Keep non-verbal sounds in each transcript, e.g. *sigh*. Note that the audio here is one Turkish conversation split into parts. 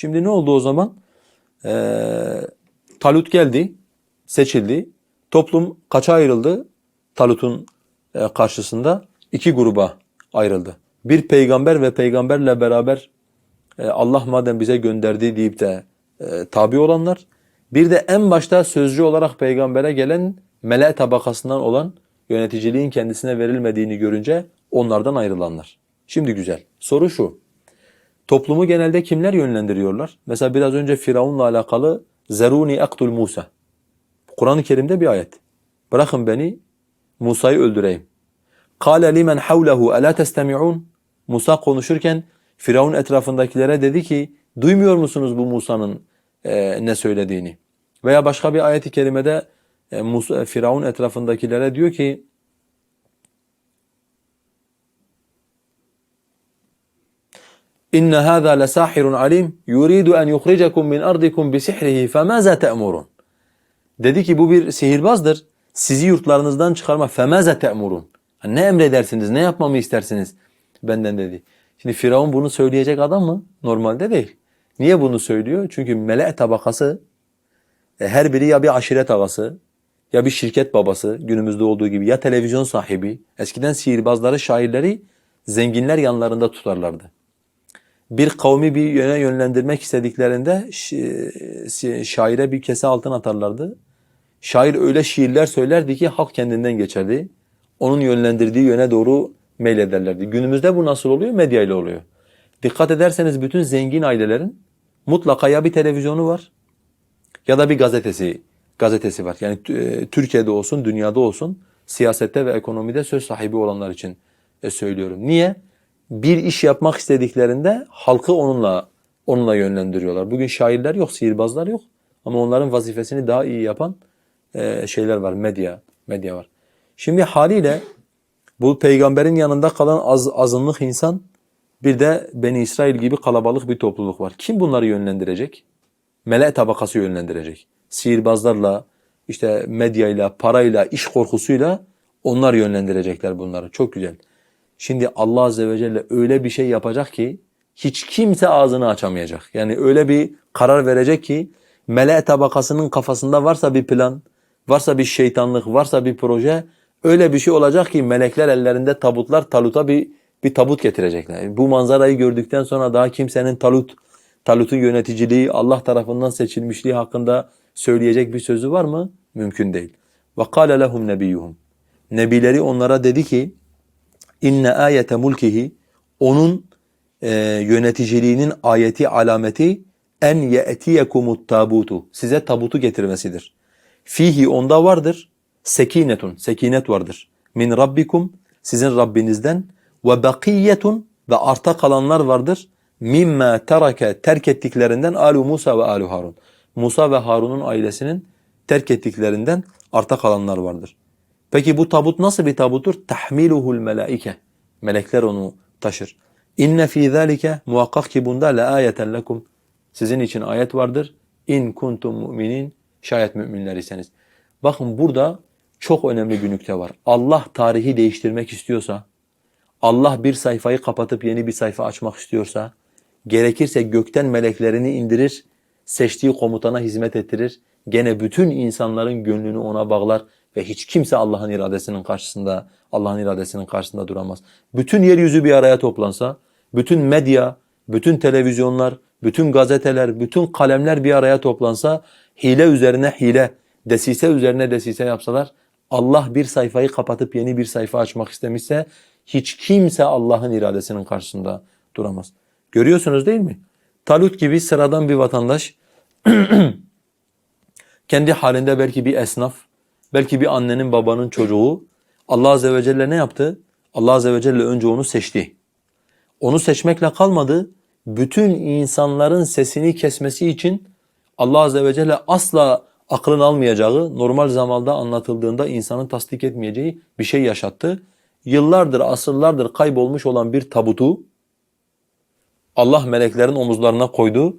Şimdi ne oldu o zaman? Ee, Talut geldi, seçildi. Toplum kaça ayrıldı? Talut'un e, karşısında iki gruba ayrıldı. Bir peygamber ve peygamberle beraber e, Allah madem bize gönderdi deyip de e, tabi olanlar. Bir de en başta sözcü olarak peygambere gelen mele tabakasından olan yöneticiliğin kendisine verilmediğini görünce onlardan ayrılanlar. Şimdi güzel. Soru şu. Toplumu genelde kimler yönlendiriyorlar? Mesela biraz önce Firavun'la alakalı zeruni aktul Musa. Kur'an-ı Kerim'de bir ayet. Bırakın beni Musa'yı öldüreyim. Kâle limen havlehu elâ testemi'ûn. Musa konuşurken Firavun etrafındakilere dedi ki duymuyor musunuz bu Musa'nın e, ne söylediğini? Veya başka bir ayet-i kerimede e, Musa, Firavun etrafındakilere diyor ki İnne hâzâ lesâhirun alim yuridu en yukhrijakum min ardikum bi sihrihi femâzâ te'murun. Dedi ki bu bir sihirbazdır. Sizi yurtlarınızdan çıkarma. Femâzâ te'murun. Ne emredersiniz? Ne yapmamı istersiniz? Benden dedi. Şimdi Firavun bunu söyleyecek adam mı? Normalde değil. Niye bunu söylüyor? Çünkü mele tabakası e, her biri ya bir aşiret ağası ya bir şirket babası günümüzde olduğu gibi ya televizyon sahibi. Eskiden sihirbazları, şairleri zenginler yanlarında tutarlardı. Bir kavmi bir yöne yönlendirmek istediklerinde şi- şaire bir kese altın atarlardı. Şair öyle şiirler söylerdi ki halk kendinden geçerdi. Onun yönlendirdiği yöne doğru meylederlerdi. Günümüzde bu nasıl oluyor? Medya ile oluyor. Dikkat ederseniz bütün zengin ailelerin mutlaka ya bir televizyonu var ya da bir gazetesi gazetesi var. Yani e, Türkiye'de olsun, dünyada olsun siyasette ve ekonomide söz sahibi olanlar için e, söylüyorum. Niye? Bir iş yapmak istediklerinde halkı onunla onunla yönlendiriyorlar. Bugün şairler yok, sihirbazlar yok ama onların vazifesini daha iyi yapan e, şeyler var, medya, medya var. Şimdi haliyle bu peygamberin yanında kalan az, azınlık insan bir de Beni İsrail gibi kalabalık bir topluluk var. Kim bunları yönlendirecek? Mele tabakası yönlendirecek. Sihirbazlarla, işte medyayla, parayla, iş korkusuyla onlar yönlendirecekler bunları. Çok güzel. Şimdi Allah Azze ve Celle öyle bir şey yapacak ki hiç kimse ağzını açamayacak. Yani öyle bir karar verecek ki mele tabakasının kafasında varsa bir plan, varsa bir şeytanlık, varsa bir proje öyle bir şey olacak ki melekler ellerinde tabutlar taluta bir bir tabut getirecekler. Bu manzarayı gördükten sonra daha kimsenin talut Talut'un yöneticiliği Allah tarafından seçilmişliği hakkında söyleyecek bir sözü var mı? Mümkün değil. Kâle lehum nebiyuhum. Nebileri onlara dedi ki inne ayete mulkihi onun e, yöneticiliğinin ayeti alameti en ye'tiyekumut tabutu. Size tabutu getirmesidir. Fihi onda vardır sekinetun. Sekinet vardır. Min rabbikum sizin Rabbinizden ve bakiyetun ve arta kalanlar vardır. Mimma terake terk ettiklerinden alu Musa ve alu Harun. Musa ve Harun'un ailesinin terk ettiklerinden arta kalanlar vardır. Peki bu tabut nasıl bir tabuttur? Tahmiluhul melaike. Melekler onu taşır. İnne fî zâlike muhakkak ki bunda la ayeten. Sizin için ayet vardır. İn kuntum mu'minin. Şayet müminler iseniz. Bakın burada çok önemli bir nükte var. Allah tarihi değiştirmek istiyorsa, Allah bir sayfayı kapatıp yeni bir sayfa açmak istiyorsa, gerekirse gökten meleklerini indirir, seçtiği komutana hizmet ettirir, gene bütün insanların gönlünü ona bağlar ve hiç kimse Allah'ın iradesinin karşısında, Allah'ın iradesinin karşısında duramaz. Bütün yeryüzü bir araya toplansa, bütün medya, bütün televizyonlar, bütün gazeteler, bütün kalemler bir araya toplansa, hile üzerine hile, desise üzerine desise yapsalar, Allah bir sayfayı kapatıp yeni bir sayfa açmak istemişse, hiç kimse Allah'ın iradesinin karşısında duramaz. Görüyorsunuz değil mi? Talut gibi sıradan bir vatandaş, *clears throat* kendi halinde belki bir esnaf, belki bir annenin babanın çocuğu, Allah Azze ve Celle ne yaptı? Allah Azze ve Celle önce onu seçti. Onu seçmekle kalmadı, bütün insanların sesini kesmesi için Allah Azze ve Celle asla aklın almayacağı, normal zamanda anlatıldığında insanın tasdik etmeyeceği bir şey yaşattı. Yıllardır, asırlardır kaybolmuş olan bir tabutu Allah meleklerin omuzlarına koydu,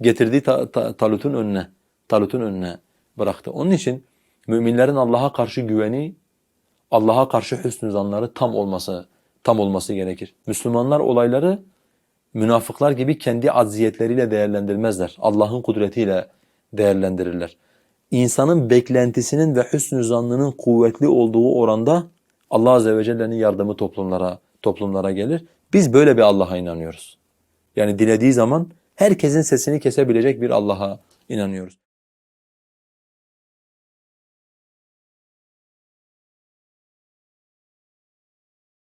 getirdi ta, ta, Talut'un önüne, Talut'un önüne bıraktı. Onun için müminlerin Allah'a karşı güveni, Allah'a karşı hüsnü zanları tam olması tam olması gerekir. Müslümanlar olayları Münafıklar gibi kendi acziyetleriyle değerlendirmezler. Allah'ın kudretiyle değerlendirirler. İnsanın beklentisinin ve hüsnü zannının kuvvetli olduğu oranda Allah Azze ve Celle'nin yardımı toplumlara toplumlara gelir. Biz böyle bir Allah'a inanıyoruz. Yani dilediği zaman herkesin sesini kesebilecek bir Allah'a inanıyoruz.